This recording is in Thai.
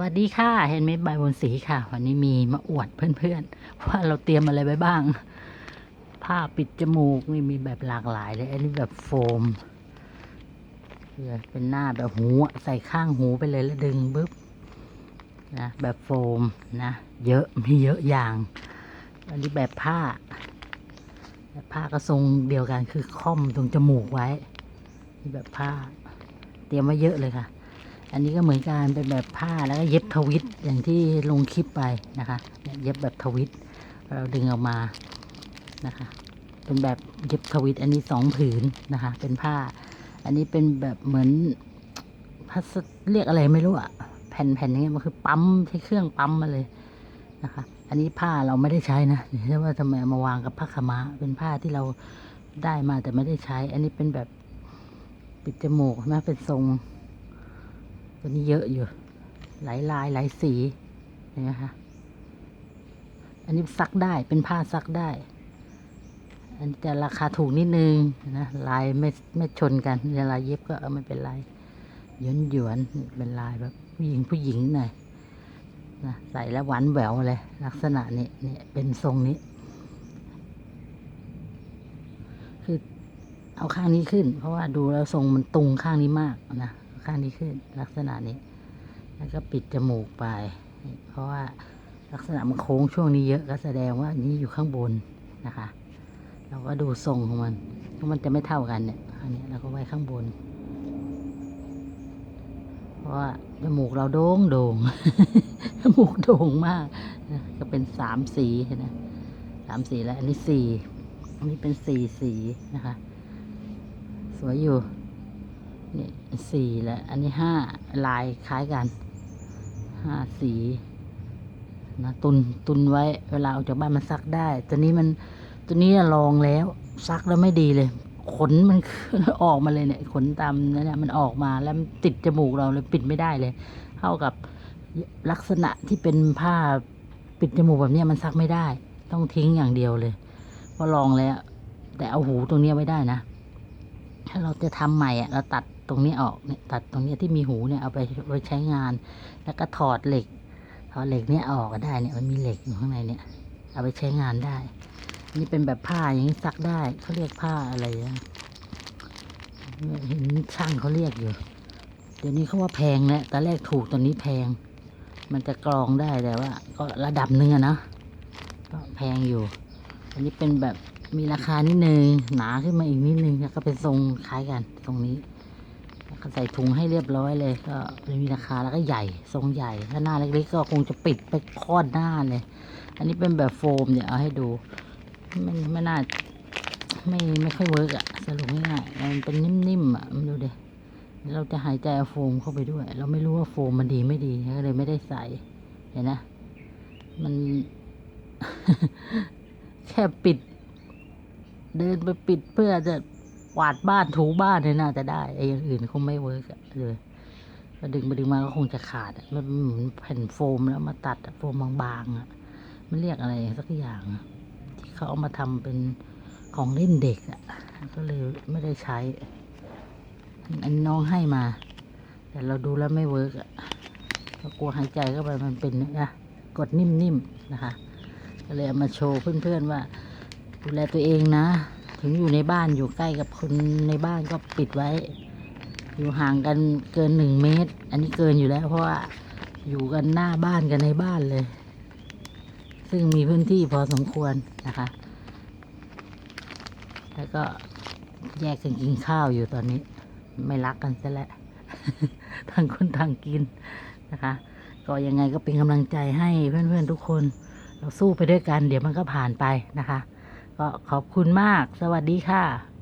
วัสดีค่ะเห็นไหมใบบนสีค่ะ วันนี้มีมาอวดเพื่อนๆ ว่าเราเตรียมอะไรไว้บ้าง ผ้าปิดจมูกนี่มีแบบหลากหลายเลย อันนี้แบบโฟมเป็นหน้าแบบหูใส่ข้างหูไปเลยแล้วดึงบึ๊บนะแบบโฟมนะ เยอะมีเยอะอย่าง อันนี้แบบผ้า แบบผ้าก็ทรงเดียวกันคือค่อมตรงจมูกไว้ แบบผ้า เตรียมไว้เยอะเลยค่ะ อันนี้ก็เหมือนกันเป็นแบบผ้าแล้วก็เย็บทวิตอย่างที่ลงคลิปไปนะคะเย็บแบบทวิตเราดึงออกมานะคะ เป็นแบบเย็บทวิตอันนี้สองผืนนะคะ เป็นผ้า อันนี้เป็นแบบเหมือนพลาสเรียกอะไรไม่รู้อะแผ่นๆอย่างเงี้มันคือปั๊มใช้เครื่องปั๊มมาเลยนะคะ อันนี้ผ้าเราไม่ได้ใช้นะเดี๋ยวว่าทำไมมาวางกับผ้าขม้าเป็นผ้าที่เราได้มาแต่ไม่ได้ใช้ อันนี้เป็นแบบปิดจมูกนะเป็นทรง ตัวนี้เยอะอยู่ หลายลายหลายสีเห็นไหมคะอันนี้ซักได้เป็นผ้าซักได้ อันนี้จะราคาถูกนิดนึงนะลายไม่ไม่ชนกันเวลาเย็บก็เออไม่เป็นไรหยวนหยวนๆเป็นลายแบบผู้หญิงผู้หญิงหน่อยนะใส่แล้วหวานแหววเลยลักษณะนี้เนี่ยเป็นทรงนี้ คือเอาข้างนี้ขึ้น เพราะว่าดูแล้วทรงมันตรงข้างนี้มากนะ ข้างนี้ขึ้นลักษณะนี้ แล้วก็ปิดจมูกไป เพราะว่าลักษณะมันโค้งช่วงนี้เยอะก็แสดงว่าอันนี้อยู่ข้างบนนะคะ เราก็ดูทรงของมันเพราะมันจะไม่เท่ากันเนี่ยอันนี้เราก็ไว้ข้างบน เพราะว่าจมูกเราโด่งโด่งจมูกโด่งมากก็เป็นสามสีนะสามสีแล้วอันนี้สี่อันนี้เป็นสี่สีนะคะ สวยอยู่ นี่สี่แล้วอันนี้ห้าลายคล้ายกันห้าสีนะตุนตุนไว้ เวลาออกจากบ้านมันซักได้ ตัวนี้มันตัวนี้ลองแล้วซักแล้วไม่ดีเลย ขนมันออกมาเลยเนี่ย ขนตามนั่นเนี่ยมันออกมาแล้วมันติดจมูกเราเลยปิดไม่ได้เลย เท่ากับลักษณะที่เป็นผ้าปิดจมูกแบบนี้มันซักไม่ได้ ต้องทิ้งอย่างเดียวเลยพราะลองแล้ว แต่เอาหูตรงนี้ไว้ได้นะ ถ้าเราจะทำใหม่อะเราตัด ตรงนี้ออกเนี่ยตัดตรงนี้ที่มีหูเนี่ยเอาไปไว้ใช้งาน แล้วก็ถอดเหล็กถอดเหล็กเนี้ยออกก็ได้เนี่ยมันมีเหล็กอยู่ข้างในเนี่ย เอาไปใช้งานได้ นี่เป็นแบบผ้าอย่างนี้ซักได้เขาเรียกผ้าอะไรนะเห็นช่างเขาเรียกอยู่ เดี๋ยวนี้เขาว่าแพงแล้วตอนแรกถูกตอนนี้แพง มันจะกรองได้แต่ว่า ก็ระดับหนึ่งอะนะก็แพงอยู่ อันนี้เป็นแบบมีราคานิดนึงหนาขึ้นมาอีกนิดนึงแล้วก็เป็นทรงคล้ายกันตรงนี้ ใส่ถุงให้เรียบร้อยเลย ก็มีราคาแล้วก็ใหญ่ทรงใหญ่ ถ้าหน้าเล็กๆก็คงจะปิดไปคอนหน้าเลย อันนี้เป็นแบบโฟมเดี๋ยวเอาให้ดูไม่ไม่น่าไม่ไม่ค่อยเวิร์กอะสรุปง่ายๆมันเป็นนิ่มๆอะมันดูเดิเราจะหายใจเอาโฟมเข้าไปด้วย เราไม่รู้ว่าโฟมมันดีไม่ดีก็เลยไม่ได้ใส่เห็นนะ มัน แค่ปิด เดินไปปิดเพื่อจะ กวาดบ้านถูบ้านเนี่ยน่าจะได้ไอ้อย่างอื่นคงไม่เวิร์กเลยก็ดึงไปดึงมาก็คงจะขาดมันเหมือนแผ่นโฟมแล้วมาตัดโฟมบางๆอะมันเรียกอะไรสักอย่างที่เขาเอามาทำเป็นของเล่นเด็กอะก็เลยไม่ได้ใช้ อันน้องให้มา แต่เราดูแล้วไม่เวิร์กอะก็กลัวหายใจเข้าไปมันเป็นนะกดนิ่มๆนะคะ ก็เลยเอามาโชว์เพื่อนๆว่าดูแลตัวเองนะ ถึงอยู่ในบ้านอยู่ใกล้กับคนในบ้านก็ปิดไว้ อยู่ห่างกันเกินหนึ่งเมตร อันนี้เกินอยู่แล้วเพราะว่าอยู่กันหน้าบ้านกันในบ้านเลย ซึ่งมีพื้นที่พอสมควรนะคะ แล้วก็แยกกันกินข้าวอยู่ตอนนี้ ไม่รักกันซะแล้วต่างคนต่างกินนะคะ ก็ยังไงก็เป็นกำลังใจให้เพื่อนๆทุกคน เราสู้ไปด้วยกัน เดี๋ยวมันก็ผ่านไปนะคะ ก็ขอบคุณมาก สวัสดีค่ะ